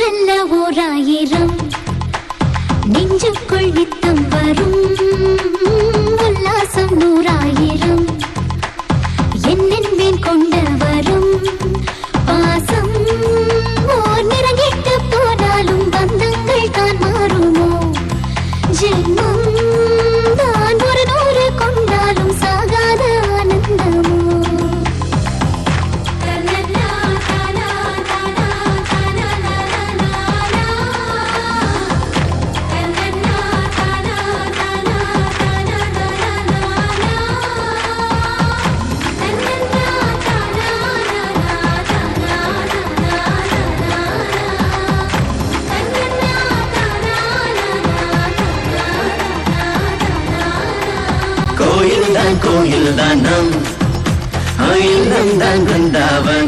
ஒன்றல்ல ஓர் ஆயிரம் நெஞ்சுக்குள் நித்தம் வரும். உல்லாசம் நூறாயிரம். என்னென் மேல் கொண்ட வரும் பாசம் ஓர் நிறங்கிட்டு போனாலும் பந்தங்கள் தான் மாறுமோ? ஜென்மோ தான் கோயில் தான் நம் இல்லம் தான் பிருந்தாவனம்